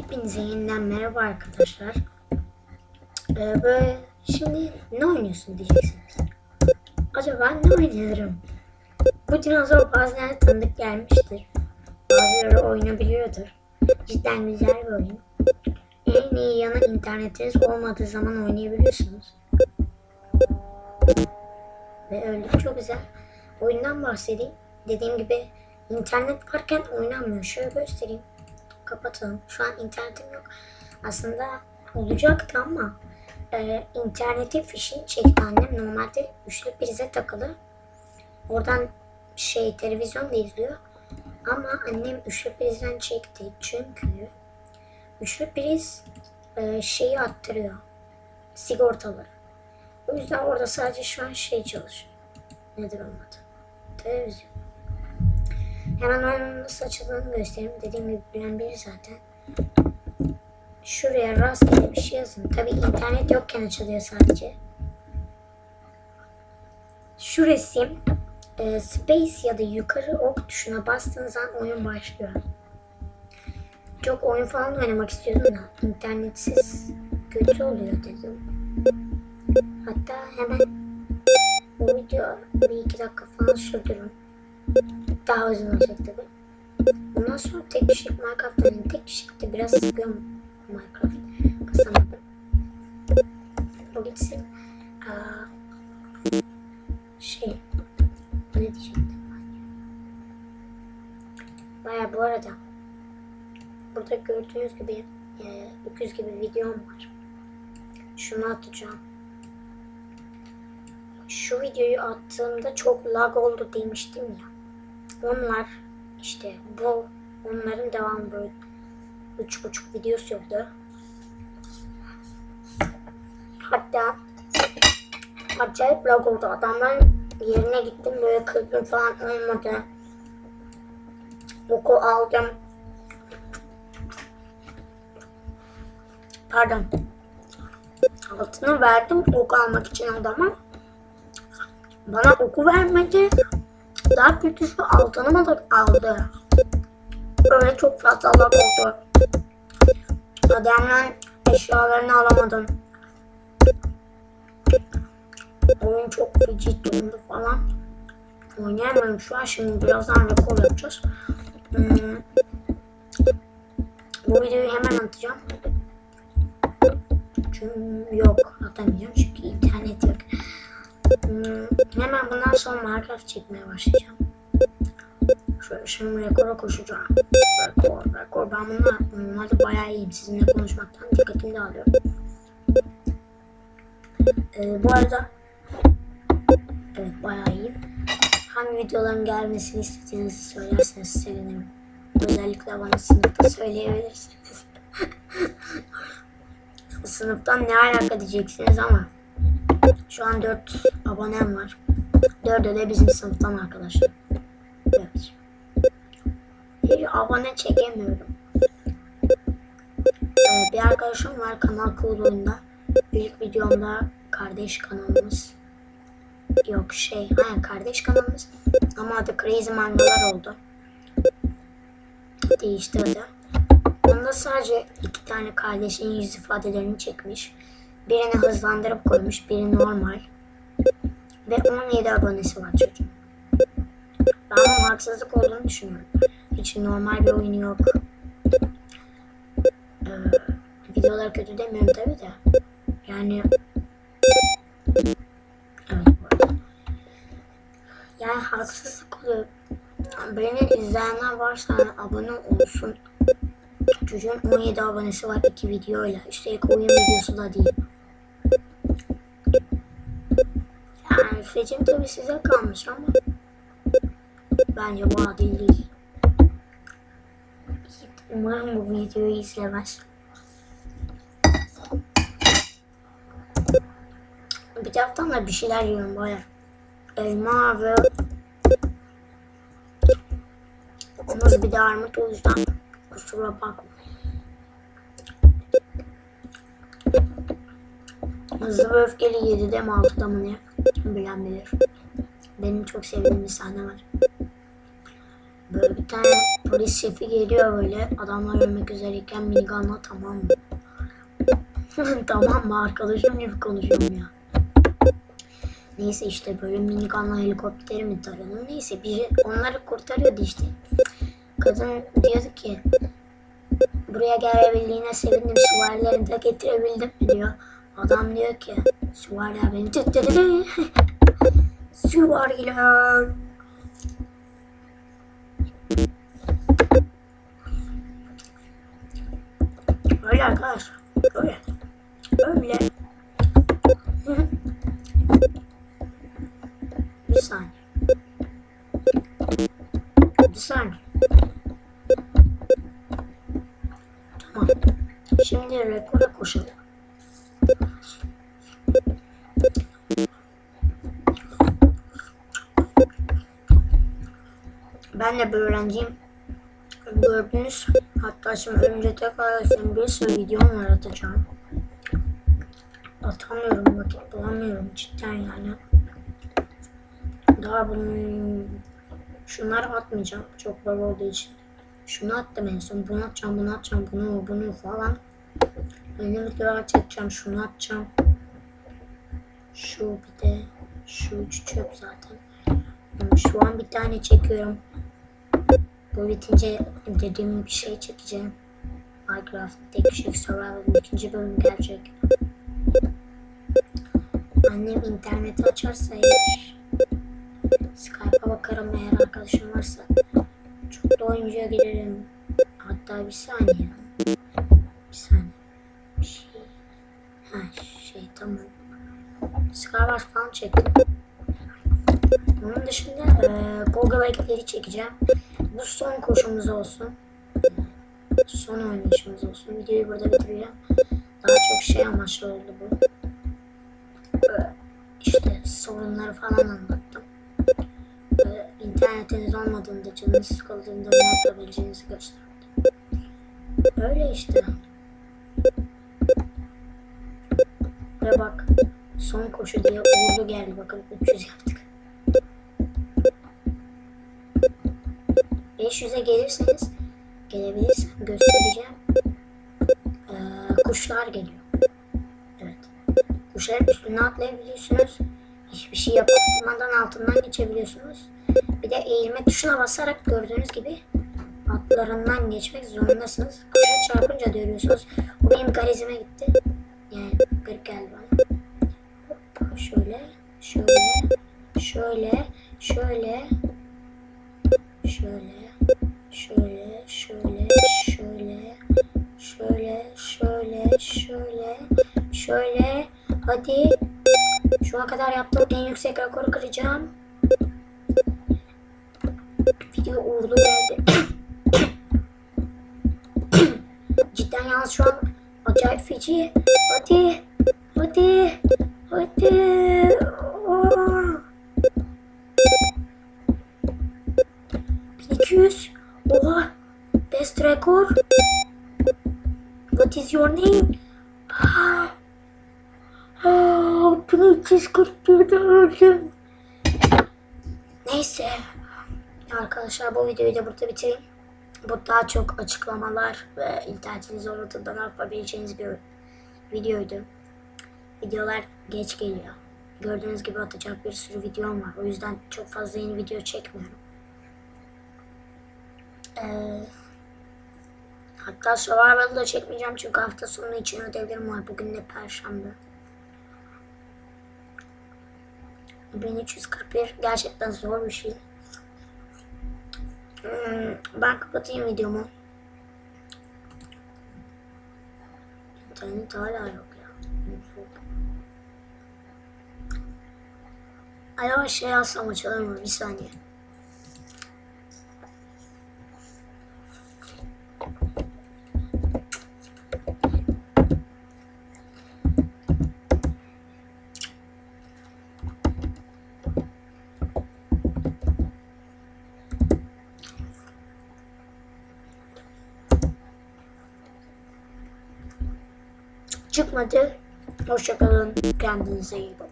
Hepinize yeniden merhaba arkadaşlar. Ee, böyle şimdi ne oynuyorsun diyeceksiniz. Acaba ne oynuyorum? Bu dinozor bazılarına tanıdık gelmiştir. Bazıları oynayabiliyordur. Cidden güzel bir oyun. En iyi yanı internetiniz olmadığı zaman oynayabiliyorsunuz. Ve öyle çok güzel. Oyundan bahsedeyim. Dediğim gibi internet varken oynanmıyor. Şöyle göstereyim. Kapatalım. Şu an internetim yok. Aslında olacaktı ama e, internete fişini çekti annem. Normalde üçlü prize takılı. Oradan şey televizyon da izliyor. Ama annem üçlü prizden çekti. Çünkü üçlü priz e, şeyi attırıyor. Sigortaları. O yüzden orada sadece şu an şey çalışıyor. Nedir onun adı? Televizyon. Hemen oyunun nasıl açıldığını göstereyim. Dediğim gibi bilen biri zaten. Şuraya rastgele bir şey yazın. Tabi internet yokken açılıyor sadece. Şu resim e, space ya da yukarı ok tuşuna bastığınız an oyun başlıyor. Çok oyun falan oynamak istiyordum da internetsiz kötü oluyor dedim. Hatta hemen bu video bir iki dakika falan sürdürün. Daha uzun olacak tabi. Ondan sonra tek kişilik Minecraft oynadım. Tek kişilikte biraz sıkıyorum Minecraft. Kasamadım. O gitsin. Aa, şey ne diyecektim ben? Baya bu arada burada gördüğünüz gibi e, öküz gibi videom var. Şunu atacağım. Şu videoyu attığımda çok lag oldu demiştim ya. Onlar işte bu onların devam böyle üç buçuk video. Hatta acayip lag oldu. Adamların yerine gittim böyle 40 gün falan olmadı. Oku aldım. Pardon. Altını verdim ok almak için adama. Bana oku vermedi. Daha kötüsü altını mı aldı. Öyle çok fazla lag oldu. Adamın eşyalarını alamadım. Oyun çok feci dondu falan. Oynayamıyorum şu an şimdi birazdan rekor yapacağız. Hmm. Bu videoyu hemen atacağım. Çünkü yok atamayacağım çünkü internet yok. Hmm. Hemen bundan sonra Minecraft çekmeye başlayacağım. Şöyle şimdi rekora koşacağım. Rekor, rekor. Ben bununla normalde bayağı iyiyim. Sizinle konuşmaktan dikkatimi dağılıyorum. Ee, bu arada Evet bayağı iyiyim. Hangi videoların gelmesini istediğinizi söylerseniz sevinirim. Özellikle bana sınıfta söyleyebilirsiniz. Sınıftan ne alaka diyeceksiniz ama şu an 4 abonem var. 4'ü de bizim sınıftan arkadaşlar. Evet. Hiç abone çekemiyorum. Ee, bir arkadaşım var kanal kurduğunda. İlk videomda kardeş kanalımız yok şey aynen kardeş kanalımız ama adı Crazy Mangalar oldu. Değişti adı. Onda sadece iki tane kardeşin yüz ifadelerini çekmiş. Birini hızlandırıp koymuş, biri normal. Ve 17 abonesi var çocuğun. Ben bunun haksızlık olduğunu düşünüyorum. Hiç normal bir oyunu yok. Ee, videolar kötü demiyorum tabi de. Yani Yani haksızlık oluyor. Beni izleyenler varsa abone olsun. Çocuğun 17 abonesi var iki videoyla. Üstelik oyun videosu da değil. Yani seçim tabi size kalmış ama bence bu adil değil. Umarım bu videoyu izlemez. Bir taraftan da bir şeyler yiyorum baya elma ve muz bir de armut o yüzden kusura bakma. Hızlı ve öfkeli 7'de mi 6'da mı ne? Bilen bilir. Benim çok sevdiğim bir sahne var. Böyle bir tane Polis şefi geliyor böyle. Adamlar ölmek üzereyken minigunla tamam mı? tamam mı arkadaşım gibi konuşuyorum ya. Neyse işte böyle minigunla helikopteri mi tarıyordu? Neyse biri onları kurtarıyordu işte. Kadın diyordu ki buraya gelebildiğine sevindim süvarilerini de getirebildim diyor. Adam diyor ki süvariler beni tüttüdü. Süvariler. Öyle arkadaşlar. Öyle. Öyle. Ben de bir öğrenciyim. Gördünüz. Hatta şimdi önce tekrar sizin bir sürü videom var atacağım. Atamıyorum vakit bulamıyorum cidden yani. Daha bunun şunları atmayacağım çok baba olduğu için. Şunu attım en son bunu atacağım bunu atacağım bunu bunu falan. Yeni videolar çekeceğim şunu atacağım. Şu bir de şu çöp zaten. Şu an bir tane çekiyorum. Bu bitince dediğim bir şey çekeceğim. Minecraft tek kişilik survival'ın ikinci bölümü gelecek. Annem interneti açarsa eğer Skype'a bakarım eğer arkadaşım varsa. Çok da oyuncuya girerim. Hatta bir saniye. Bir saniye. Bir şey. Ha şey tamam. Skywars falan çektim. Onun dışında e, Google Back'leri çekeceğim. Bu son koşumuz olsun. Son oynayışımız olsun. Videoyu burada bitireceğim. Daha çok şey amaçlı oldu bu. Ee, İşte sorunları falan anlattım. Ee, İnternetiniz olmadığında, canınız sıkıldığında ne yapabileceğinizi gösterdim. Öyle işte. Ve bak son koşu diye uğurlu geldi. Bakın 300 yaptık. 500'e gelirseniz gelebilirsem göstereceğim. Ee, kuşlar geliyor. Evet. Kuşların üstüne atlayabiliyorsunuz. Hiçbir şey yapmadan altından geçebiliyorsunuz. Bir de eğilme tuşuna basarak gördüğünüz gibi atlarından geçmek zorundasınız. Kuşa çarpınca görüyorsunuz. O benim karizime gitti. Yani garip geldi bana. Hop, şöyle, şöyle, şöyle, şöyle, şöyle, şöyle, şöyle, şöyle, şöyle, şöyle, şöyle, şöyle. Hadi. Şu ana kadar yaptığım en yüksek rekoru kıracağım. Video uğurlu geldi. Cidden yalnız şu an acayip feci. Hadi. Hadi. Hadi. Your name? Ah. Ah, 1341'de öldüm. Neyse. Arkadaşlar bu videoyu da burada bitireyim. Bu daha çok açıklamalar ve internetiniz olmadığında ne yapabileceğiniz bir videoydu. Videolar geç geliyor. Gördüğünüz gibi atacak bir sürü videom var. O yüzden çok fazla yeni video çekmiyorum. Ee, hatta Survival'ı da çekmeyeceğim çünkü hafta sonu için ödevlerim var. Bugün de Perşembe. 1341 gerçekten zor bir şey. Hmm, ben kapatayım videomu. İnternet hala yok ya. Yavaş şey alsam açılamıyorum bir saniye. Çıkmadı. Hoşçakalın. Kendinize iyi bakın.